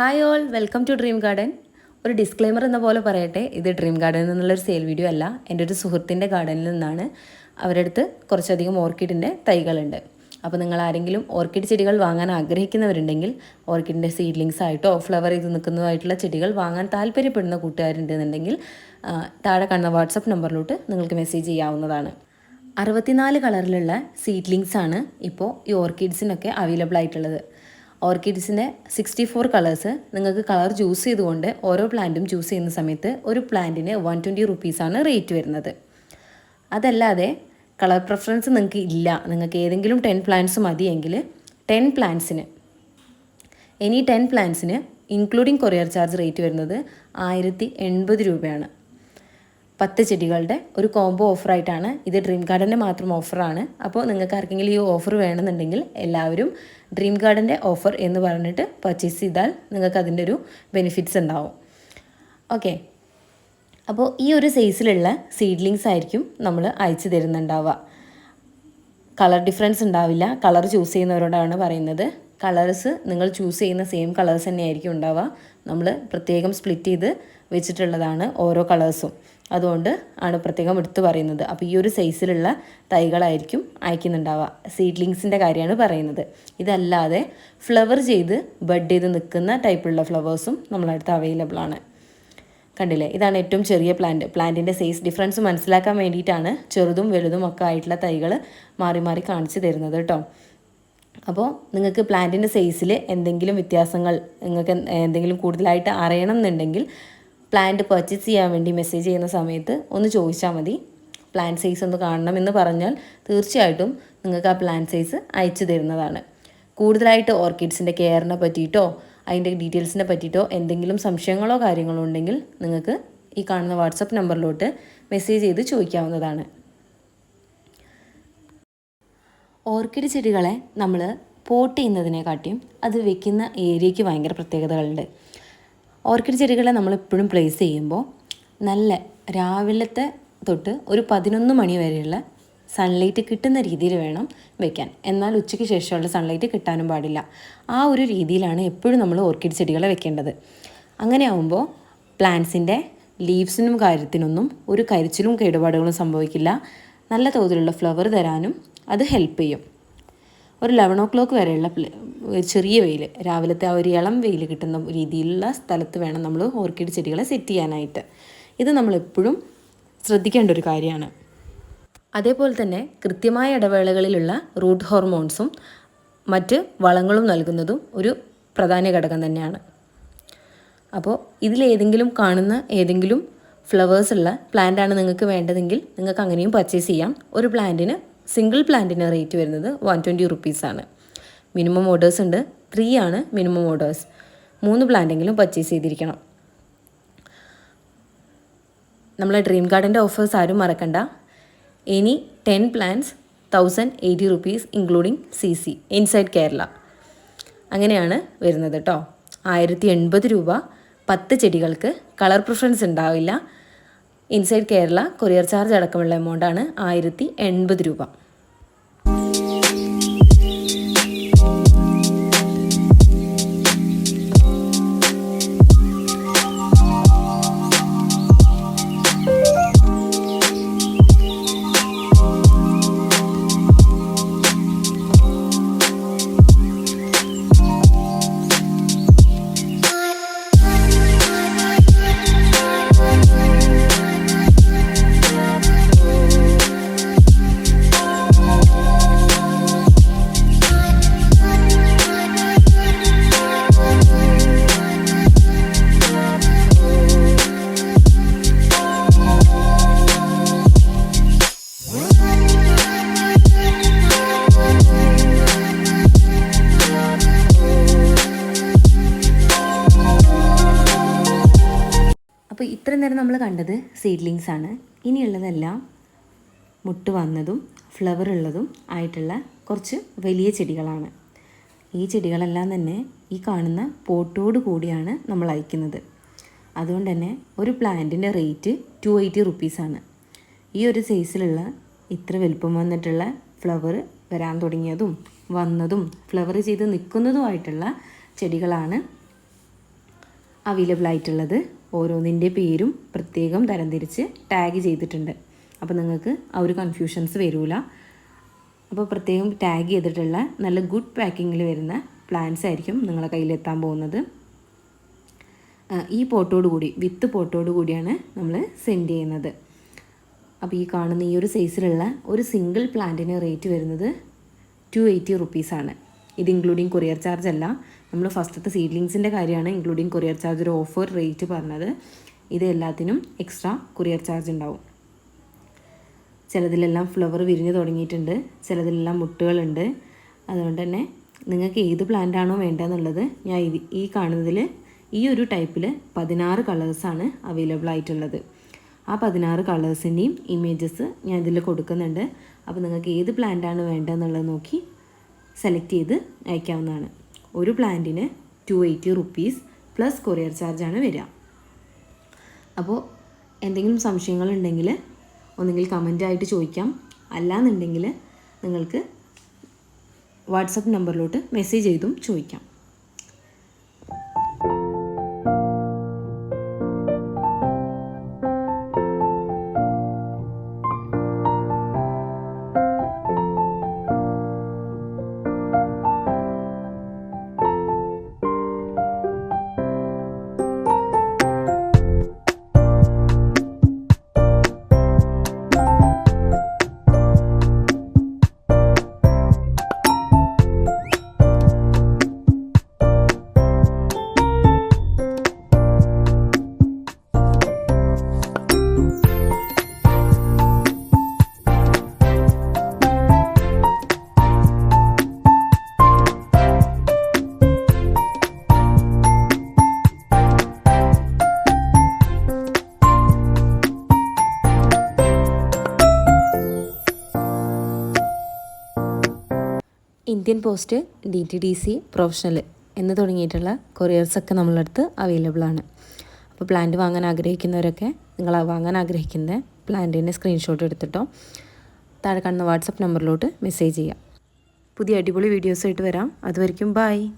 Hi all welcome to Dream Garden ഒരു disclaimer എന്ന പോലെ പറയട്ടെ ഇത് ഡ്രീം ഗാർഡനിൽ നിന്നുള്ളൊരു സെയിൽ വീഡിയോ അല്ല. എന്റെ ഒരു സുഹൃത്തിന്റെ ഗാർഡനിൽ നിന്നാണ് അവരുടെ അടുത്ത് കുറച്ചധികം ഓർക്കിഡിന്റെ തൈകളുണ്ട്. അപ്പോൾ നിങ്ങൾ ആരെങ്കിലും ഓർക്കിഡ് ചെടികൾ വാങ്ങാൻ ആഗ്രഹിക്കുന്നവരുണ്ടെങ്കിൽ ഓർക്കിഡിന്റെ സീഡ്ലിങ്സ് ആയിട്ടോ ഫ്ലവർ ചെയ്ത് നിൽക്കുന്നതായിട്ടുള്ള ചെടികൾ വാങ്ങാൻ താല്പര്യപ്പെടുന്ന കൂട്ടുകാരുണ്ടെന്നുണ്ടെങ്കിൽ താഴെ കാണുന്ന വാട്സപ്പ് നമ്പറിലോട്ട് നിങ്ങൾക്ക് മെസ്സേജ് ചെയ്യാവുന്നതാണ്. അറുപത്തിനാല് കളറിലുള്ള സീഡ്ലിങ്സ് ആണ് ഇപ്പോൾ ഈ ഓർക്കിഡ്സിനൊക്കെ അവൈലബിൾ ആയിട്ടുള്ളത്. ഓർക്കിഡ്സിന്റെ സിക്സ്റ്റി ഫോർ കളേഴ്സ് നിങ്ങൾക്ക് കളർ ചൂസ് ചെയ്തുകൊണ്ട് ഓരോ പ്ലാന്റും ചൂസ് ചെയ്യുന്ന സമയത്ത് ഒരു പ്ലാന്റിന് വൺ ട്വന്റി റുപ്പീസാണ് റേറ്റ് വരുന്നത്. അതല്ലാതെ കളർ പ്രിഫറൻസ് നിങ്ങൾക്ക് ഇല്ല. നിങ്ങൾക്ക് ഏതെങ്കിലും ടെൻ പ്ലാന്റ്സ് മതിയെങ്കിൽ ടെൻ പ്ലാന്റ്സിന് എനി ടെൻ പ്ലാന്റ്സിന് ഇൻക്ലൂഡിങ് കൊറിയർ ചാർജ് റേറ്റ് വരുന്നത് ആയിരത്തി എൺപത് രൂപയാണ്. പത്ത് ചെടികളുടെ ഒരു കോംബോ ഓഫറായിട്ടാണ് ഇത് ഡ്രീം ഗാർഡന്റെ മാത്രം ഓഫറാണ് അപ്പോൾ നിങ്ങൾക്ക് ആർക്കെങ്കിലും ഈ ഓഫർ വേണമെന്നുണ്ടെങ്കിൽ എല്ലാവരും ഡ്രീം ഗാർഡന്റെ ഓഫർ എന്ന് പറഞ്ഞിട്ട് പർച്ചേസ് ചെയ്താൽ നിങ്ങൾക്ക് അതിന്റെ ഒരു ബെനിഫിറ്റ്സ് ഉണ്ടാവും. ഓക്കെ അപ്പോൾ ഈ ഒരു സൈസിലുള്ള സീഡ്ലിങ്സ് ആയിരിക്കും നമ്മൾ അയച്ചു തരുന്നുണ്ടാവുക. കളർ ഡിഫറൻസ് ഉണ്ടാവില്ല. കളർ ചൂസ് ചെയ്യുന്നവരോടാണ് പറയുന്നത്. കളേഴ്സ് നിങ്ങൾ ചൂസ് ചെയ്യുന്ന സെയിം കളേഴ്സ് തന്നെയായിരിക്കും ഉണ്ടാവുക. നമ്മൾ പ്രത്യേകം സ്പ്ലിറ്റ് ചെയ്ത് വെച്ചിട്ടുള്ളതാണ് ഓരോ കളേഴ്സും അതുകൊണ്ട് ആണ് പ്രത്യേകം എടുത്തു പറയുന്നത്. അപ്പോൾ ഈ ഒരു സൈസിലുള്ള തൈകളായിരിക്കും അയക്കുന്നുണ്ടാവുക. സീഡ്ലിങ്സിന്റെ കാര്യമാണ് പറയുന്നത്. ഇതല്ലാതെ ഫ്ലവർ ചെയ്ത് ബഡ് ചെയ്ത് നിൽക്കുന്ന ടൈപ്പുള്ള ഫ്ലവേഴ്സും നമ്മളടുത്ത് അവൈലബിൾ ആണ്. കണ്ടില്ലേ? ഇതാണ് ഏറ്റവും ചെറിയ പ്ലാന്റ് പ്ലാന്റിന്റെ സൈസ് ഡിഫറൻസ് മനസ്സിലാക്കാൻ വേണ്ടിയിട്ടാണ് ചെറുതും വലുതും ഒക്കെ ആയിട്ടുള്ള തൈകൾ മാറി മാറി കാണിച്ചു തരുന്നത് കേട്ടോ. അപ്പോൾ നിങ്ങൾക്ക് പ്ലാന്റിന്റെ സൈസിൽ എന്തെങ്കിലും വ്യത്യാസങ്ങൾ നിങ്ങൾക്ക് എന്തെങ്കിലും കൂടുതലായിട്ട് അറിയണം എന്നുണ്ടെങ്കിൽ പ്ലാന്റ് പർച്ചേസ് ചെയ്യാൻ വേണ്ടി മെസ്സേജ് ചെയ്യുന്ന സമയത്ത് ഒന്ന് ചോദിച്ചാൽ മതി. പ്ലാന്റ് സൈസ് ഒന്ന് കാണണം എന്ന് പറഞ്ഞാൽ തീർച്ചയായിട്ടും നിങ്ങൾക്ക് ആ പ്ലാന്റ് സൈസ് അയച്ചു തരുന്നതാണ്. കൂടുതലായിട്ട് ഓർക്കിഡ്സിന്റെ കെയറിനെ പറ്റിയിട്ടോ അതിന്റെ ഡീറ്റെയിൽസിനെ പറ്റിയിട്ടോ എന്തെങ്കിലും സംശയങ്ങളോ കാര്യങ്ങളോ ഉണ്ടെങ്കിൽ നിങ്ങൾക്ക് ഈ കാണുന്ന വാട്സപ്പ് നമ്പറിലോട്ട് മെസ്സേജ് ചെയ്ത് ചോദിക്കാവുന്നതാണ്. ഓർക്കിഡ് ചെടികളെ നമ്മൾ പോട്ട് ചെയ്യുന്നതിനെക്കാട്ടിയും അത് വെക്കുന്ന ഏരിയയ്ക്ക് ഭയങ്കര പ്രത്യേകതകളുണ്ട്. ഓർക്കിഡ് ചെടികളെ നമ്മൾ എപ്പോഴും പ്ലേസ് ചെയ്യുമ്പോൾ നല്ല രാവിലത്തെ തൊട്ട് ഒരു പതിനൊന്ന് മണി വരെയുള്ള സൺലൈറ്റ് കിട്ടുന്ന രീതിയിൽ വേണം വെക്കാൻ. എന്നാൽ ഉച്ചയ്ക്ക് ശേഷമുള്ള സൺലൈറ്റ് കിട്ടാനും പാടില്ല. ആ ഒരു രീതിയിലാണ് എപ്പോഴും നമ്മൾ ഓർക്കിഡ് ചെടികളെ വെക്കേണ്ടത്. അങ്ങനെ ആവുമ്പോൾ പ്ലാന്റ്സിന്റെ ലീവ്സിനും കാര്യത്തിനൊന്നും ഒരു കരിച്ചിലും കേടുപാടുകളും സംഭവിക്കില്ല. നല്ല തോതിലുള്ള ഫ്ലവർ തരാനും അത് ഹെൽപ്പ് ചെയ്യും. ഒരു ലെവൻ ഓ ക്ലോക്ക് വരെയുള്ള ചെറിയ വെയിൽ രാവിലത്തെ ആ ഒരു ഇളം വെയിൽ കിട്ടുന്ന രീതിയിലുള്ള സ്ഥലത്ത് വേണം നമ്മൾ ഓർക്കിഡ് ചെടികളെ സെറ്റ് ചെയ്യാനായിട്ട്. ഇത് നമ്മൾ എപ്പോഴും ശ്രദ്ധിക്കേണ്ട ഒരു കാര്യമാണ്. അതേപോലെ തന്നെ കൃത്യമായ ഇടവേളകളിലുള്ള റൂട്ട് ഹോർമോൺസും മറ്റ് വളങ്ങളും നൽകുന്നതും ഒരു പ്രധാന ഘടകം തന്നെയാണ്. അപ്പോൾ ഇതിലേതെങ്കിലും കാണുന്ന ഏതെങ്കിലും ഫ്ലവേഴ്സ് ഉള്ള പ്ലാന്റ് ആണ് നിങ്ങൾക്ക് വേണ്ടതെങ്കിൽ നിങ്ങൾക്ക് അങ്ങനെയും പർച്ചേസ് ചെയ്യാം. ഒരു പ്ലാന്റിന് സിംഗിൾ പ്ലാന്റിന് റേറ്റ് വരുന്നത് വൺ ട്വന്റി റുപ്പീസാണ് മിനിമം ഓർഡേഴ്സ് ഉണ്ട്. ത്രീ ആണ് മിനിമം ഓർഡേഴ്സ് മൂന്ന് പ്ലാന്റെങ്കിലും പർച്ചേസ് ചെയ്തിരിക്കണം. നമ്മളെ ഡ്രീം ഗാർഡന്റെ ഓഫേഴ്സ് ആരും മറക്കണ്ട. ഇനി ten plans thousand eighty rupees including C C inside Kerala അങ്ങനെയാണ് വരുന്നത് കേട്ടോ ആയിരത്തി എൺപത് രൂപ പത്ത് ചെടികൾക്ക് കളർ പ്രിഫറൻസ് ഉണ്ടാവില്ല. ഇൻസൈഡ് കേരള കൊറിയർ ചാർജ് അടക്കമുള്ള എമൗണ്ടാണ് ആയിരത്തി എൺപത് രൂപ. അപ്പോൾ ഇത്ര നേരം നമ്മൾ കണ്ടത് സീഡ്ലിങ്സ് ആണ്. ഇനിയുള്ളതെല്ലാം മുട്ട് വന്നതും ഫ്ലവർ ഉള്ളതും ആയിട്ടുള്ള കുറച്ച് വലിയ ചെടികളാണ്. ഈ ചെടികളെല്ലാം തന്നെ ഈ കാണുന്ന പോട്ടോട് കൂടിയാണ് നമ്മൾ അയക്കുന്നത്. അതുകൊണ്ട് തന്നെ ഒരു പ്ലാന്റിന്റെ റേറ്റ് ടു എയ്റ്റി റുപ്പീസാണ് ഈ ഒരു സൈസിലുള്ള ഇത്ര വലുപ്പം വന്നിട്ടുള്ള ഫ്ലവർ വരാൻ തുടങ്ങിയതും വന്നതും ഫ്ലവർ ചെയ്ത് നിൽക്കുന്നതുമായിട്ടുള്ള ചെടികളാണ് അവൈലബിൾ ആയിട്ടുള്ളത്. ഓരോന്നിന്റെ പേരും പ്രത്യേകം തരംതിരിച്ച് ടാഗ് ചെയ്തിട്ടുണ്ട്. അപ്പോൾ നിങ്ങൾക്ക് ആ ഒരു കൺഫ്യൂഷൻസ് വരില്ല അപ്പോൾ പ്രത്യേകം ടാഗ് ചെയ്തിട്ടുള്ള നല്ല ഗുഡ് പാക്കിങ്ങിൽ വരുന്ന പ്ലാന്റ്സ് ആയിരിക്കും നിങ്ങളെ കയ്യിലെത്താൻ പോകുന്നത്. ഈ പോട്ടോട് കൂടി വിത്ത് പോട്ടോട് കൂടിയാണ് നമ്മൾ സെൻഡ് ചെയ്യുന്നത്. അപ്പോൾ ഈ കാണുന്ന ഈ ഒരു സൈസിലുള്ള ഒരു സിംഗിൾ പ്ലാന്റിന് റേറ്റ് വരുന്നത് ടു എയ്റ്റി റുപ്പീസാണ് ഇത് ഇൻക്ലൂഡിങ് കൊറിയർ ചാർജ് അല്ല. നമ്മൾ ഫസ്റ്റത്തെ സീഡ്ലിങ്സിന്റെ കാര്യമാണ് ഇൻക്ലൂഡിങ് കൊറിയർ ചാർജ് ഒരു ഓഫർ റേറ്റ് പറഞ്ഞത്. ഇത് എല്ലാത്തിനും എക്സ്ട്രാ കൊറിയർ ചാർജ് ഉണ്ടാവും. ചിലതിലെല്ലാം ഫ്ലവർ വിരിഞ്ഞു തുടങ്ങിയിട്ടുണ്ട് ചിലതിലെല്ലാം മുട്ടുകളുണ്ട്. അതുകൊണ്ട് തന്നെ നിങ്ങൾക്ക് ഏത് പ്ലാന്റാണോ വേണ്ടതെന്നുള്ളത് ഞാൻ ഈ കാണുന്നതിൽ ഈ ഒരു ടൈപ്പിൽ പതിനാറ് കളേഴ്സാണ് അവൈലബിൾ ആയിട്ടുള്ളത്. ആ പതിനാറ് കളേഴ്സിന്റെയും ഇമേജസ് ഞാൻ ഇതിൽ കൊടുക്കുന്നുണ്ട്. അപ്പോൾ നിങ്ങൾക്ക് ഏത് പ്ലാന്റാണ് വേണ്ടതെന്നുള്ളത് നോക്കി സെലക്ട് ചെയ്ത് അയക്കാവുന്നതാണ്. ഒരു പ്ലാന്റിന് two eighty rupees plus courier ചാർജാണ് വരിക. അപ്പോൾ എന്തെങ്കിലും സംശയങ്ങളുണ്ടെങ്കിൽ ഒന്നുകിൽ കമന്റായിട്ട് ചോദിക്കാം. അല്ലാന്നുണ്ടെങ്കിൽ നിങ്ങൾക്ക് വാട്സപ്പ് നമ്പറിലോട്ട് മെസ്സേജ് ചെയ്തും ചോദിക്കാം. Indian post D T D C professional എന്ന് തുടങ്ങിയിട്ടുള്ള കൊറിയേഴ്സൊക്കെ നമ്മളുടെ അടുത്ത് അവൈലബിൾ ആണ്. അപ്പോൾ പ്ലാന്റ് വാങ്ങാൻ ആഗ്രഹിക്കുന്നവരൊക്കെ നിങ്ങൾ വാങ്ങാൻ ആഗ്രഹിക്കുന്ന പ്ലാന്റിന്റെ സ്ക്രീൻഷോട്ട് എടുത്തിട്ടോ താഴെ കാണുന്ന വാട്സപ്പ് നമ്പറിലോട്ട് മെസ്സേജ് ചെയ്യാം. പുതിയ അടിപൊളി വീഡിയോസ് ആയിട്ട് വരാം. അതുവരെയ്ക്കും ബൈ